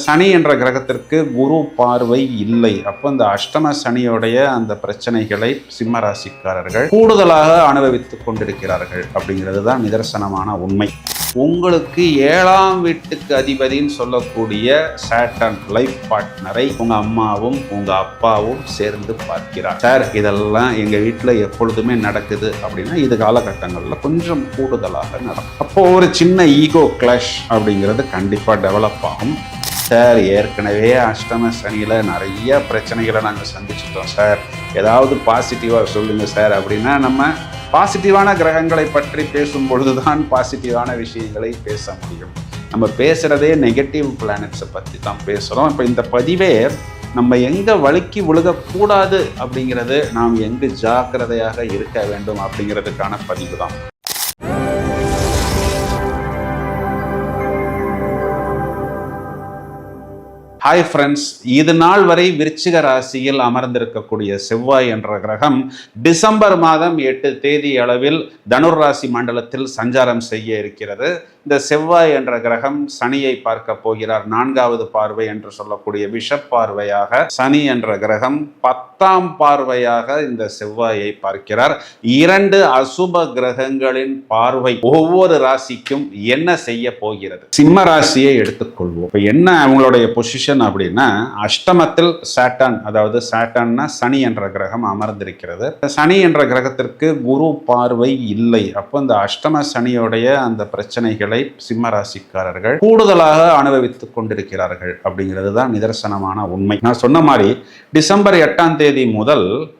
சனி என்ற கிரகத்திற்கு குரு பார்வை இல்லை. அப்போ இந்த அஷ்டம சனியோடைய அந்த பிரச்சனைகளை சிம்ம ராசிக்காரர்கள் கூடுதலாக அனுபவித்துக் கொண்டிருக்கிறார்கள் அப்படிங்கிறது தான் நிதர்சனமான உண்மை. உங்களுக்கு ஏழாம் வீட்டுக்கு அதிபதின்னு சொல்லக்கூடிய சேட்டன் லைஃப் பார்ட்னரை உங்க அம்மாவும் உங்க அப்பாவும் சேர்ந்து பார்க்கிறார். சார் இதெல்லாம் எங்க வீட்டில் எப்பொழுதுமே நடக்குது அப்படின்னா இது காலகட்டங்களில் கொஞ்சம் கூடுதலாக நடக்கும். அப்போ ஒரு சின்ன ஈகோ கிளாஷ் அப்படிங்கிறது கண்டிப்பாக டெவலப் ஆகும். சார். ஏற்கனவே அஷ்டம சனியில் நிறைய பிரச்சனைகளை நாங்கள் சந்திச்சிட்டோம் சார். ஏதாவது பாசிட்டிவாக சொல்லுங்கள் சார். அப்படின்னா நம்ம பாசிட்டிவான கிரகங்களை பற்றி பேசும் பொழுதுதான் பாசிட்டிவான விஷயங்களை பேச முடியும். நம்ம பேசுகிறதே நெகட்டிவ் பிளானட்ஸை பற்றி தான் பேசுகிறோம் இப்போ இந்த பதிவே நம்ம எங்கே வழுக்கி விழுகக்கூடாது அப்படிங்கிறது நாம் எங்கு ஜாக்கிரதையாக இருக்க வேண்டும் அப்படிங்கிறதுக்கான பதிவு தான். ஹாய் ஃப்ரெண்ட்ஸ் இது நாள் வரை விருச்சிக ராசியில் அமர்ந்திருக்கக்கூடிய செவ்வாய் என்ற கிரகம் டிசம்பர் மாதம் எட்டு தேதி அளவில் தனுர் ராசி மண்டலத்தில் சஞ்சாரம் செய்ய இருக்கிறது. இந்த செவ்வாய் என்ற கிரகம் சனியை பார்க்க போகிறார். நான்காவது பார்வை என்று சொல்லக்கூடிய விஷப் பார்வையாக சனி என்ற கிரகம் பத்தாம் பார்வையாக இந்த செவ்வாயை பார்க்கிறார். இரண்டு அசுப கிரகங்களின் பார்வை ஒவ்வொரு ராசிக்கும் என்ன செய்ய போகிறது? சிம்ம ராசியை எடுத்துக்கொள்வோம். இப்போ என்ன அவங்களுடைய பொசிஷன் அப்படின்னா அஷ்டமத்தில் சாட்டான் அதாவது சாட்டன்னா சனி என்ற கிரகம் அமர்ந்திருக்கிறது. சனி என்ற கிரகத்திற்கு குரு பார்வை இல்லை. அப்போ இந்த அஷ்டம சனியோடைய அந்த பிரச்சனைகளை சிம்ம ராசிக்காரர்கள் கூடுதலாக அனுபவித்துக் கொண்டிருக்கிறார்கள் அப்படிங்கிறது தான் நிதர்சனமான உண்மை. நான் சொன்ன மாதிரி டிசம்பர் எட்டாம் தேதி முதல்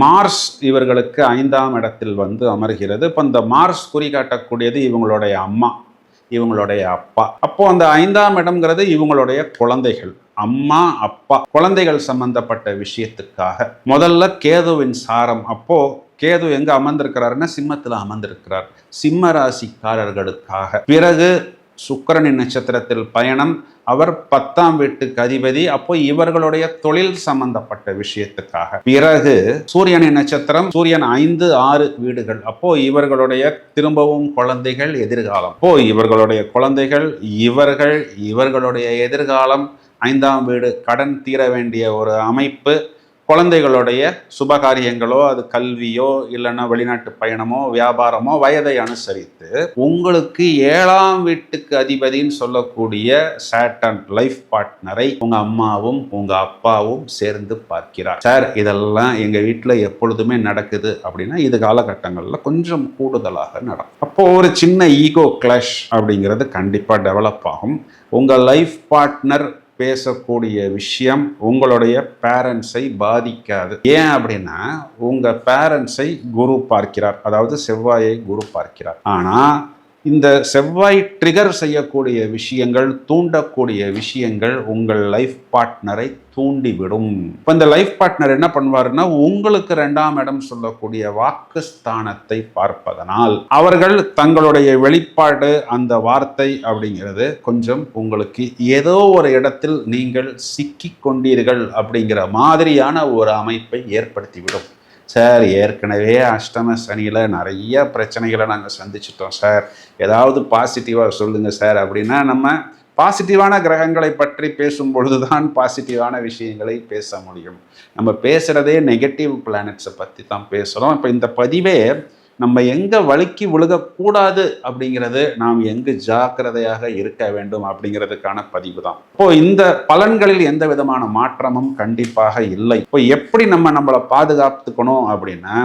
மார்ஸ் இவர்களுக்கு ஐந்தாம் இடத்தில் வந்து அமர்கிறது. இப்போ இந்த மார்ஸ் குறிகாட்டக்கூடியது இவங்களுடைய அம்மா இவங்களுடைய அப்பா. அப்போ அந்த ஐந்தாம் இடம்ங்கிறது இவங்களுடைய குழந்தைகள் அம்மா அப்பா. குழந்தைகள் சம்பந்தப்பட்ட விஷயத்துக்காக. முதல்ல கேதுவின் சாரம். அப்போ கேது எங்க அமர்ந்திருக்கிறாருன்னா சிம்மத்தில் அமர்ந்திருக்கிறார். சிம்ம ராசிக்காரர்களுக்காக. பிறகு சுக்கரனின் நட்சத்திரத்தில் பயணம் அவர் பத்தாம் வீட்டுக்கு அதிபதி. அப்போ இவர்களுடைய தொழில் சம்பந்தப்பட்ட விஷயத்துக்காக. பிறகு சூரியனின் நட்சத்திரம் சூரியன் ஐந்து ஆறு வீடுகள். அப்போ இவர்களுடைய திரும்பவும் குழந்தைகள் எதிர்காலம். அப்போ இவர்களுடைய குழந்தைகள் இவர்கள் இவர்களுடைய எதிர்காலம் ஐந்தாம் வீடு. கடன் தீர வேண்டிய ஒரு அமைப்பு குழந்தைகளுடைய சுபகாரியங்களோ அது கல்வியோ இல்லைன்னா வெளிநாட்டு பயணமோ வியாபாரமோ வயதை அனுசரித்து உங்களுக்கு ஏழாம் வீட்டுக்கு அதிபதின்னு சொல்லக்கூடிய சேட்டன் லைஃப் பார்ட்னரை உங்க அம்மாவும் உங்க அப்பாவும் சேர்ந்து பார்க்கிறார். சார் இதெல்லாம் எங்க வீட்டில் எப்பொழுதுமே நடக்குது அப்படின்னா இது காலகட்டங்களில் கொஞ்சம் கூடுதலாக நடக்கும். அப்போ ஒரு சின்ன ஈகோ கிளாஷ் அப்படிங்கிறது கண்டிப்பாக டெவலப் ஆகும். உங்கள் லைஃப் பார்ட்னர் பேசக்கூடிய விஷயம் உங்களுடைய பேரண்ட்ஸை பாதிக்காது. ஏன் அப்படின்னா உங்க பேரண்ட்ஸை குரு பார்க்கிறார். அதாவது செவ்வாயை குரு பார்க்கிறார். ஆனா இந்த செவ்வாய் ட்ரிகர் செய்யக்கூடிய விஷயங்கள் தூண்டக்கூடிய விஷயங்கள் உங்கள் லைஃப் பார்ட்னரை தூண்டிவிடும். இப்போ இந்த லைஃப் பார்ட்னர் என்ன பண்ணுவாருன்னா உங்களுக்கு ரெண்டாம் இடம் சொல்லக்கூடிய வாக்குஸ்தானத்தை பார்ப்பதனால் அவர்கள் தங்களுடைய வெளிப்பாடு அந்த வார்த்தை அப்படிங்கிறது கொஞ்சம் உங்களுக்கு ஏதோ ஒரு இடத்தில் நீங்கள் சிக்கி கொண்டீர்கள் அப்படிங்கிற மாதிரியான ஒரு அமைப்பை ஏற்படுத்திவிடும். சார் ஏற்கனவே அஷ்டம சனியில் நிறைய பிரச்சனைகளை நாங்கள் சந்திச்சிட்டோம் சார். ஏதாவது பாசிட்டிவாக சொல்லுங்கள் சார். அப்படின்னா நம்ம பாசிட்டிவான கிரகங்களை பற்றி பேசும் பொழுது தான் பாசிட்டிவான விஷயங்களை பேச முடியும். நம்ம பேசுகிறதே நெகட்டிவ் பிளானட்ஸை பற்றி தான் பேசுகிறோம் இப்போ இந்த பதிவே நம்ம எங்கே வழுக்கி விழுகக்கூடாது அப்படிங்கிறது நாம் எங்கு ஜாக்கிரதையாக இருக்க வேண்டும் அப்படிங்கிறதுக்கான பதிவு தான் இப்போ இந்த பலன்களில் எந்த விதமான மாற்றமும் கண்டிப்பாக இல்லை. இப்போ எப்படி நம்ம நம்மளை பாதுகாத்துக்கணும் அப்படின்னா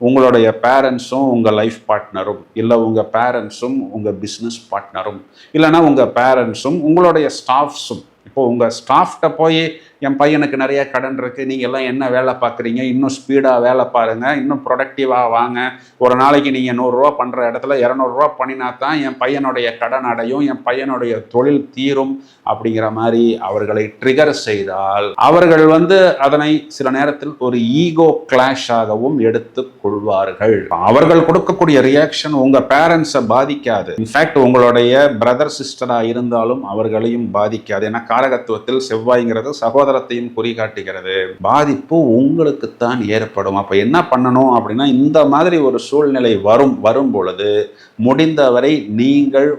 உங்களுடைய பேரண்ட்ஸும் உங்கள் லைஃப் பார்ட்னரும் இல்லை உங்கள் பேரண்ட்ஸும் உங்கள் பிஸ்னஸ் பார்ட்னரும் இல்லைன்னா உங்கள் பேரண்ட்ஸும் உங்களுடைய ஸ்டாஃப்ஸும். இப்போ உங்கள் ஸ்டாஃப்கிட்ட போய் என் பையனுக்கு நிறைய கடன் இருக்குது நீங்கள் எல்லாம் என்ன வேலை பார்க்குறீங்க? இன்னும் ஸ்பீடாக வேலை பாருங்கள் இன்னும் ப்ரொடக்டிவாக வாங்க. ஒரு நாளைக்கு நீங்கள் நூறுரூவா பண்ணுற இடத்துல இரநூறுவா பண்ணினா தான் என் பையனுடைய கடன் அடையும். என் பையனுடைய தொழில் தீரும் அப்படிங்கிற மாதிரி அவர்களை ட்ரிகர் செய்தால் அவர்கள் வந்து அதனை சில நேரத்தில் ஒரு ஈகோ கிளாஷாகவும் எடுத்து கொள்வார்கள். அவர்கள் கொடுக்கக்கூடிய ரியாக்ஷன் உங்கள் பேரண்ட்ஸை பாதிக்காது. இன்ஃபேக்ட் உங்களுடைய பிரதர் சிஸ்டராக இருந்தாலும் அவர்களையும் பாதிக்காது. ஏன்னா காரகத்துவத்தில் செவ்வாய்ங்கிறது சகோதர பொருளாதாரத்தையும் குறிகாட்டுகிறது. பாதிப்பு உங்களுக்குத்தான் ஏற்படும். அப்போ என்ன பண்ணணும் அப்படின்னா இந்த மாதிரி ஒரு சூழ்நிலை வரும் வரும் பொழுது முடிந்தவரை நீங்கள்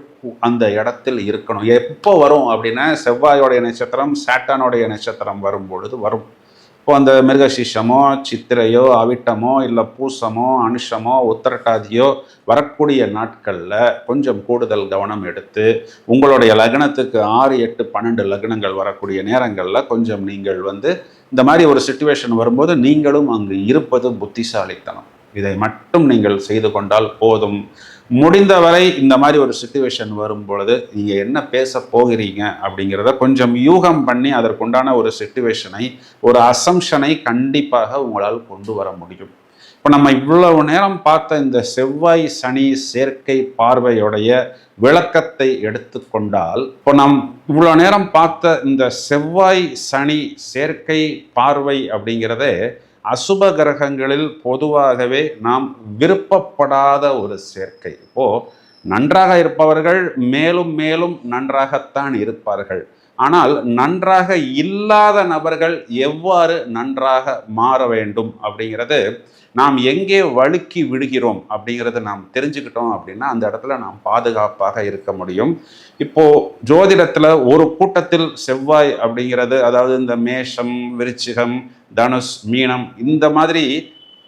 அந்த இடத்தில் இருக்கணும். எப்போ வரும் அப்படின்னா செவ்வாயோடைய நட்சத்திரம் சாட்டானுடைய நட்சத்திரம் வரும் பொழுது வரும். இப்போ அந்த மிருகசிஷமோ சித்திரையோ அவிட்டமோ இல்லை பூசமோ அனுஷமோ உத்தரட்டாதியோ வரக்கூடிய நாட்களில் கொஞ்சம் கூடுதல் கவனம் எடுத்து உங்களுடைய லக்னத்துக்கு ஆறு எட்டு பன்னெண்டு லக்னங்கள் வரக்கூடிய நேரங்களில் கொஞ்சம் நீங்கள் வந்து இந்த மாதிரி ஒரு சுச்சுவேஷன் வரும்போது நீங்களும் அங்கு இருப்பது புத்திசாலித்தனம். இதை மட்டும் நீங்கள் செய்து கொண்டால் போதும். முடிந்தவரை இந்த மாதிரி ஒரு சுச்சுவேஷன் வரும் பொழுது நீங்கள் என்ன பேச போகிறீங்க அப்படிங்கிறத கொஞ்சம் யூகம் பண்ணி அதற்குண்டான ஒரு சுச்சுவேஷனை ஒரு அசம்ஷனை கண்டிப்பாக உங்களால் கொண்டு வர முடியும். இப்போ நம்ம இவ்வளவு நேரம் பார்த்த இந்த செவ்வாய் சனி சேர்க்கை பார்வையுடைய விளக்கத்தை எடுத்துக்கொண்டால் இப்போ நாம் இவ்வளோ நேரம் பார்த்த இந்த செவ்வாய் சனி சேர்க்கை பார்வை அப்படிங்கிறதே அசுப கிரகங்களில் பொதுவாகவே நாம் விருப்பப்படாத ஒரு சேர்க்கை. இப்போ நன்றாக இருப்பவர்கள் மேலும் மேலும் நன்றாகத்தான் இருப்பார்கள். ஆனால் நன்றாக இல்லாத நபர்கள் எவ்வாறு நன்றாக மாற வேண்டும் அப்படிங்கிறது நாம் எங்கே வழுக்கி விடுகிறோம் அப்படிங்கிறத நாம் தெரிஞ்சுக்கிட்டோம் அப்படின்னா அந்த இடத்துல நாம் பாதுகாப்பாக இருக்க முடியும். இப்போ ஜோதிடத்துல ஒரு கூட்டத்தில் செவ்வாய் அப்படிங்கிறது அதாவது இந்த மேஷம் விருச்சிகம் தனுஷ் மீனம் இந்த மாதிரி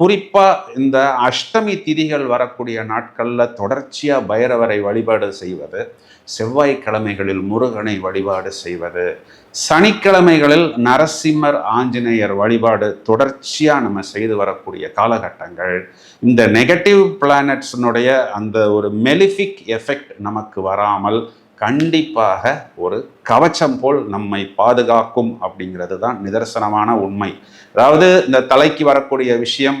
குறிப்பாக இந்த அஷ்டமி திதிகள் வரக்கூடிய நாட்களில் தொடர்ச்சியாக பைரவரை வழிபாடு செய்வது செவ்வாய்க்கிழமைகளில் முருகனை வழிபாடு செய்வது சனிக்கிழமைகளில் நரசிம்மர் ஆஞ்சநேயர் வழிபாடு தொடர்ச்சியாக நம்ம செய்து வரக்கூடிய காலகட்டங்கள். இந்த நெகட்டிவ் பிளானட்ஸினுடைய அந்த ஒரு மெலிஃபிக் எஃபெக்ட் நமக்கு வராமல் கண்டிப்பாக ஒரு கவச்சம் போல் நம்மை பாதுகாக்கும் அப்படிங்கிறது தான் நிதர்சனமான உண்மை. அதாவது இந்த தலைக்கு வரக்கூடிய விஷயம்